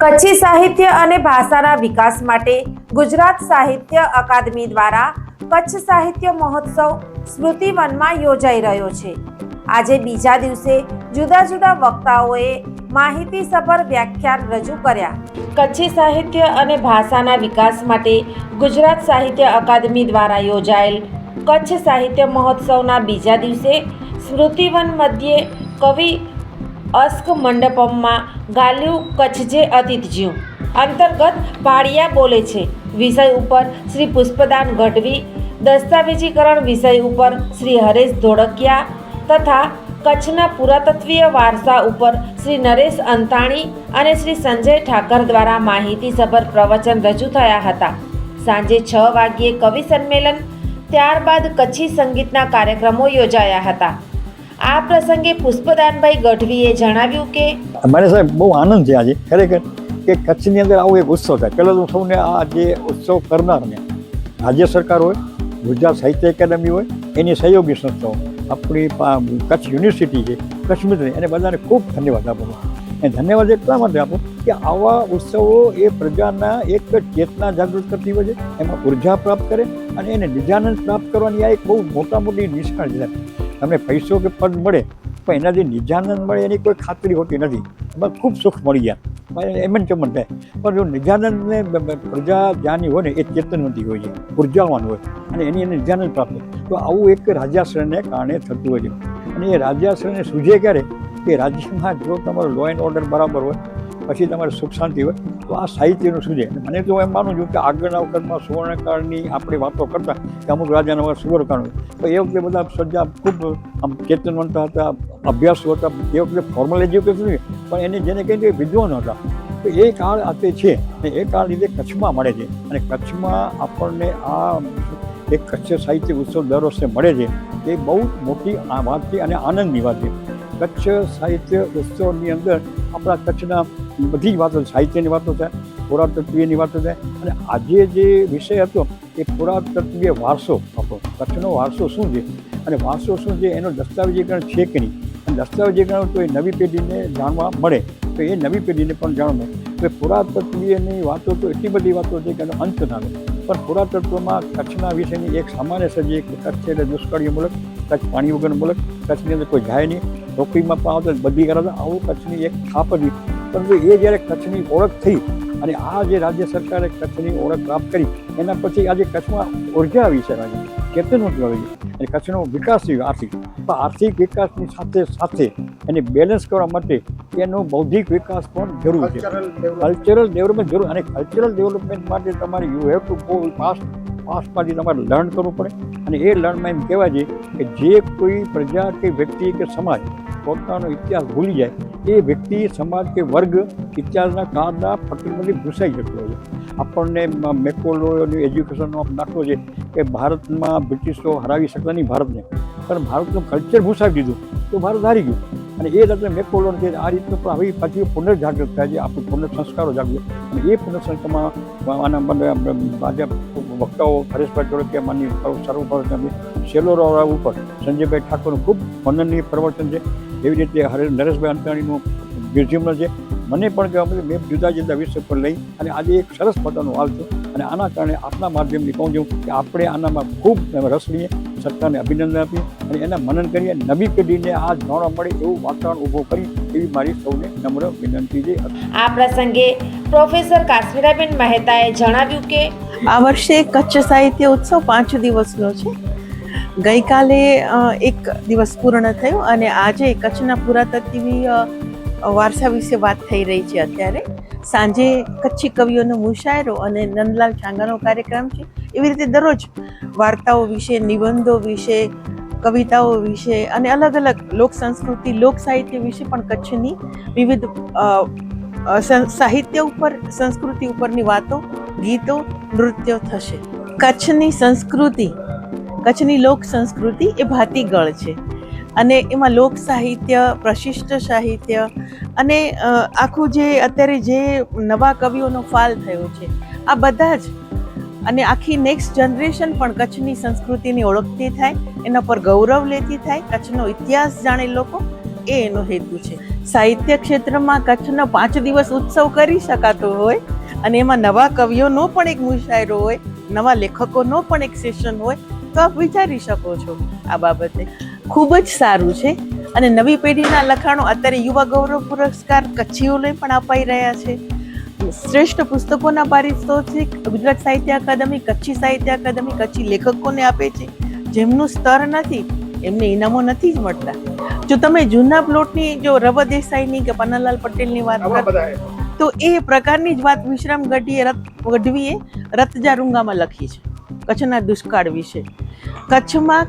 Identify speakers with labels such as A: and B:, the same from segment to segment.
A: કચ્છી સાહિત્ય અને ભાષાના વિકાસ માટે ગુજરાત સાહિત્ય અકાદમી દ્વારા કચ્છ સાહિત્ય મહોત્સવ સ્મૃતિવનમાં યોજાઈ રહ્યો છે. આજે બીજા દિવસે જુદા જુદા વક્તાઓએ માહિતીસભર વ્યાખ્યાન રજૂ કર્યા. કચ્છી સાહિત્ય અને ભાષાના વિકાસ માટે ગુજરાત સાહિત્ય અકાદમી દ્વારા યોજાયેલ કચ્છ સાહિત્ય મહોત્સવના બીજા દિવસે સ્મૃતિવન મધ્યે કવિ અસ્ક મંડપમમાં ગાલ્યું કચ્છ જે અતિથિજીવ અંતર્ગત ભાડિયા બોલે છે, વિષય ઉપર શ્રી પુષ્પદાન ગઢવી, દસ્તાવેજીકરણ વિષય ઉપર શ્રી હરેશ ધોળકિયા તથા કચ્છના પુરાતત્વીય વારસા ઉપર શ્રી નરેશ અંતાણી અને શ્રી સંજય ઠાકર દ્વારા માહિતીસભર પ્રવચન રજૂ થયા હતા. સાંજે છ વાગ્યે કવિ સંમેલન, ત્યારબાદ કચ્છી સંગીતના કાર્યક્રમો યોજાયા હતા. આ પ્રસંગે પુષ્પદાનભાઈ ગઢવીએ જણાવ્યું કે
B: મને સાહેબ બહુ આનંદ છે આજે. ખરેખર કે કચ્છની અંદર આવો એક ઉત્સવ થાય. પહેલાં તો સૌને આ જે ઉત્સવ કરનારને, રાજ્ય સરકાર હોય, ગુજરાત સાહિત્ય એકેડમી હોય, એની સહયોગી સંસ્થાઓ, આપણી કચ્છ યુનિવર્સિટી છે, કચ્છ મિત્ર એને બધાને ખૂબ ધન્યવાદ આપો એ ધન્યવાદ એટલા માટે આપો કે આવા ઉત્સવો એ પ્રજાના એક ચેતના જાગૃત કરતી હોય છે, એમાં ઊર્જા પ્રાપ્ત કરે અને એને નિજાનંદ પ્રાપ્ત કરવાની આ એક બહુ મોટા મોટી નિષ્ફળ છે. તમને પૈસો કે પદ મળે, પણ એનાથી નિજાનંદ મળે એની કોઈ ખાતરી હોતી નથી. એમાં ખૂબ સુખ મળી જાય એમ જ ચમન થાય? પણ જો નિજાનંદને પ્રજા જ્ઞાની હોય ને, એ ચેતનવંતી હોય છે, ઉર્જાવાન હોય, અને એની એને નિજાનંદ પ્રાપ્ત. તો આવું એક રાજાશ્રયને કારણે થતું હોય છે. અને એ રાજાશ્રયને સૂજે ક્યારે? કે રાજ્યમાં જો તમારો લો એન્ડ ઓર્ડર બરાબર હોય, પછી તમારે સુખ શાંતિ હોય તો આ સાહિત્યનું શું અને મને તો એમ માનું છું કે આગળના વખતમાં સુવર્ણકાળની આપણે વાતો કરતા કે અમુક રાજાના વખત સુવર્ણકાળ તો એ વખતે બધા સજ્જા ખૂબ આમ ચેતનવંત હતા, અભ્યાસુ હતા. એ વખતે ફોર્મલ એજ્યુકેશન પણ એને જેને કહીએ વિદ્વાન હતા. તો એ કાળ આ તે છે અને એ કાળ લીધે કચ્છમાં મળે છે. અને કચ્છમાં આપણને આ એક કચ્છ સાહિત્ય ઉત્સવ દર વર્ષે મળે છે. એ બહુ મોટી વાત છે અને આનંદની વાત છે. કચ્છ સાહિત્ય ઉત્સવની અંદર આપણા કચ્છના બધી જ વાતો સાહિત્યની વાતો થાય પુરાતત્વીયની વાતો થાય અને આજે જે વિષય હતો એ પુરાતત્વીય વારસો, આપણો કચ્છનો વારસો શું છે? અને વારસો શું છે એનો દસ્તાવેજીકરણ છે કે નહીં? અને દસ્તાવેજીકરણ તો એ નવી પેઢીને જાણવા મળે. તો એ નવી પેઢીને પણ જાણવા મળે. તો પુરાતત્વીયની વાતો તો એટલી બધી વાતો છે કે એનો અંત ના આવે. પણ પુરાતત્વમાં કચ્છના વિશેની એક સામાન્ય સજી કે કચ્છ એટલે દુષ્કાળીય મુલક, કચ્છ પાણી વગરનું મુલક, કચ્છની અંદર કોઈ જાય નહીં. નોકરીમાં પણ આવતો બધી કરાવતા આવું કચ્છની એક છાપ હતી. પરંતુ એ જ્યારે કચ્છની ઓળખ થઈ અને આ જે રાજ્ય સરકારે કચ્છની ઓળખ પ્રાપ્ત કરી એના પછી આજે કચ્છમાં ઊર્જા આવી છે રાજ્ય. ચેતનવંત આવી છે. અને કચ્છનો વિકાસ થયો આર્થિક. પણ આર્થિક વિકાસની સાથે સાથે એને બેલેન્સ કરવા માટે એનો બૌદ્ધિક વિકાસ પણ જરૂર છે. કલ્ચરલ ડેવલપમેન્ટ જરૂર. અને કલ્ચરલ ડેવલપમેન્ટ માટે તમારે you have to go past પાસ્ટમાંથી તમારે લર્ન કરવું પડે. અને એ લર્નમાં એમ કહેવાય છે કે જે કોઈ પ્રજા કે વ્યક્તિ કે સમાજ પોતાનો ઇતિહાસ ભૂલી જાય, એ વ્યક્તિ, સમાજ કે વર્ગ ઇતિહાસના કાળના ફકીરમાંથી ઘૂસાઈ જતો હોય આપણને મેકોલોની એજ્યુકેશનનો દાખલો છે કે ભારતમાં બ્રિટિશો હરાવી શકતા નહીં ભારતને. પણ ભારતનું કલ્ચર ભૂસાવી દીધું તો ભારત હારી ગયું. અને એ રીતે મેકોલોન છે આ રીતનું પણ હવે પાછી પુનર્જાગૃત થાય છે, આપણું પુનઃસંસ્કારો જાગૃત. અને એ પુનઃસંસ્કારમાં આના મને વક્તાઓ હરેશભાઈ ધોળકિયા માની સર્વભારત શેલોરા ઉપર સંજયભાઈ ઠાકોરનું ખૂબ મનનીય પ્રવચન છે. એવી રીતે હરે નરેશભાઈ અંતાણીનું મ્યુઝિયમ છે. મને પણ કહેવા મેં જુદા જુદા વિષય પર લઈ અને આજે એક સરસ મજાનું હાલ છે. અને આના કારણે આપના માધ્યમથી કહું છું કે આપણે આનામાં ખૂબ રસ લઈએ. સરકારને અભિનંદન આપીએ અને એના મનન કરીએ. નવી પેઢીને આ જાણવા મળે એવું વાતાવરણ ઊભું કરી એવી મારી સૌને નમ્ર વિનંતી છે.
A: આ પ્રસંગે પ્રોફેસર કાશ્મીરાબેન મહેતાએ જણાવ્યું કે
C: આ વર્ષે કચ્છ સાહિત્ય ઉત્સવ પાંચ દિવસનો છે. ગઈકાલે એક દિવસ પૂર્ણ થયો અને આજે કચ્છના પુરાતત્વીય વારસા વિશે વાત થઈ રહી છે અત્યારે. સાંજે કચ્છી કવિઓનો મુશાયરો અને નંદલાલ ચાંગાનો કાર્યક્રમ છે. એવી રીતે દરરોજ વાર્તાઓ વિશે, નિબંધો વિશે, કવિતાઓ વિશે અને અલગ અલગ લોક સંસ્કૃતિ, લોક સાહિત્ય વિશે પણ કચ્છની વિવિધ સાહિત્ય ઉપર, સંસ્કૃતિ ઉપરની વાતો, ગીતો, નૃત્યો થશે. કચ્છની સંસ્કૃતિ, કચ્છની લોક સંસ્કૃતિ એ ભાતીગળ છે. અને એમાં લોક સાહિત્ય, પ્રશિષ્ટ સાહિત્ય અને આખું જે, અત્યારે જે નવા કવિઓનો ફાલ થયો છે, આ બધા જ અને આખી નેક્સ્ટ જનરેશન પણ કચ્છની સંસ્કૃતિની ઓળખતી થાય, એના પર ગૌરવ લેતી થાય. કચ્છનો ઇતિહાસ જાણે લોકો, એ એનો હેતુ છે. સાહિત્ય ક્ષેત્રમાં કચ્છનો પાંચ દિવસ ઉત્સવ કરી શકાતો હોય, અને એમાં નવા કવિઓનો પણ એક મુશાયરો હોય, નવા લેખકોનો પણ એક સેશન હોય, તો આપ વિચારી શકો છો આ બાબતે. ખૂબ જ સારું છે. અને નવી પેઢીના લખાણો અત્યારે યુવા ગૌરવ પુરસ્કાર કચ્છીઓને પણ અપાઈ રહ્યા છે. શ્રેષ્ઠ પુસ્તકોના પારિતોષિક ગુજરાત સાહિત્ય અકાદમી કચ્છી સાહિત્ય અકાદમી કચ્છી લેખકોને આપે છે. જેમનું સ્તર નથી એમને ઇનામો નથી જ મળતા. જો તમે જૂના પ્લોટની જો રવ દેસાઈની કે પન્નાલાલ પટેલની વાત કરો તો એ પ્રકારની જ વાત વિશ્રામ ગઢીએ રત ગઢવીએ રતજારુંગામાં લખી છે કચ્છના દુષ્કાળ વિશે. કચ્છમાં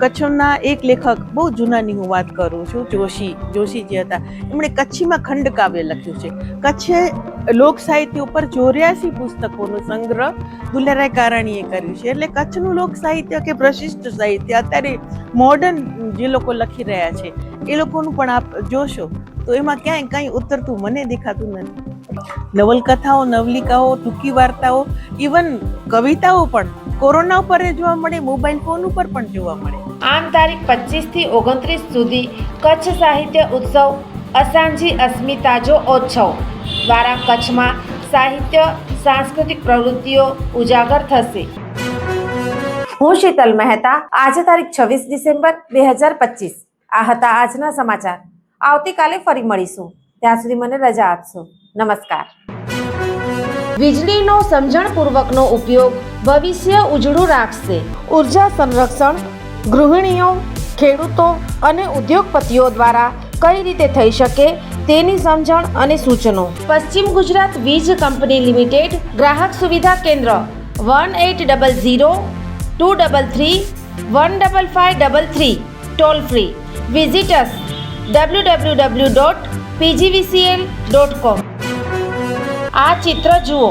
C: કચ્છના એક લેખક બહુ જૂનાની હું વાત કરું છું જોશી જોશી જે હતા. એમણે કચ્છીમાં ખંડકાવ્ય લખ્યું છે. કચ્છે લોક સાહિત્ય ઉપર ચોર્યાસી પુસ્તકોનો સંગ્રહ દુલારાય કારાણીએ કર્યું છે. એટલે કચ્છનું લોક સાહિત્ય કે પ્રશિષ્ટ સાહિત્ય, અત્યારે મોડર્ન જે લોકો લખી રહ્યા છે, એ લોકોનું પણ આપ જોશો, તો એમાં ક્યાંય કંઈ ઉતરતું મને દેખાતું નથી. નવલકથાઓ, નવલિકાઓ, ટૂંકી વાર્તાઓ ઇવન કવિતાઓ પણ કોરોના ઉપર જોવા મળે, મોબાઈલ ફોન ઉપર પણ જોવા મળે.
A: આમ તારીખ પચીસથી ઓગણત્રીસ સુધી કચ્છ સાહિત્ય ઉત્સવ અસાંજી અસ્મિતાજો ઓત્સવ દ્વારા કચ્છમાં સાહિત્ય સાંસ્કૃતિક પ્રવૃત્તિઓ ઉજાગર થશે. હું શીતલ મહેતા. આજે તારીખ છવ્વીસ ડિસેમ્બર બે હજાર પચીસ. આ હતા આજના સમાચાર. આવતીકાલે ફરી મળીશું. ત્યાં સુધી મને રજા આપશો. નમસ્કાર. વીજળીનો સમજણપૂર્વકનો ઉપયોગ ભવિષ્ય ઉજળું રાખશે. ઊર્જા સંરક્ષણ ગૃહિણીઓ ખેડૂતો અને ઉદ્યોગપતિઓ દ્વારા કઈ રીતે થઈ શકે તેની સમજણ અને સૂચનો. પશ્ચિમ ગુજરાત વીજ કંપની લિમિટેડ ગ્રાહક સુવિધા કેન્દ્ર one eight double zero two double three one double five double three toll free. Visitors W W W dot PGVCL dot com આ ચિત્ર જુઓ.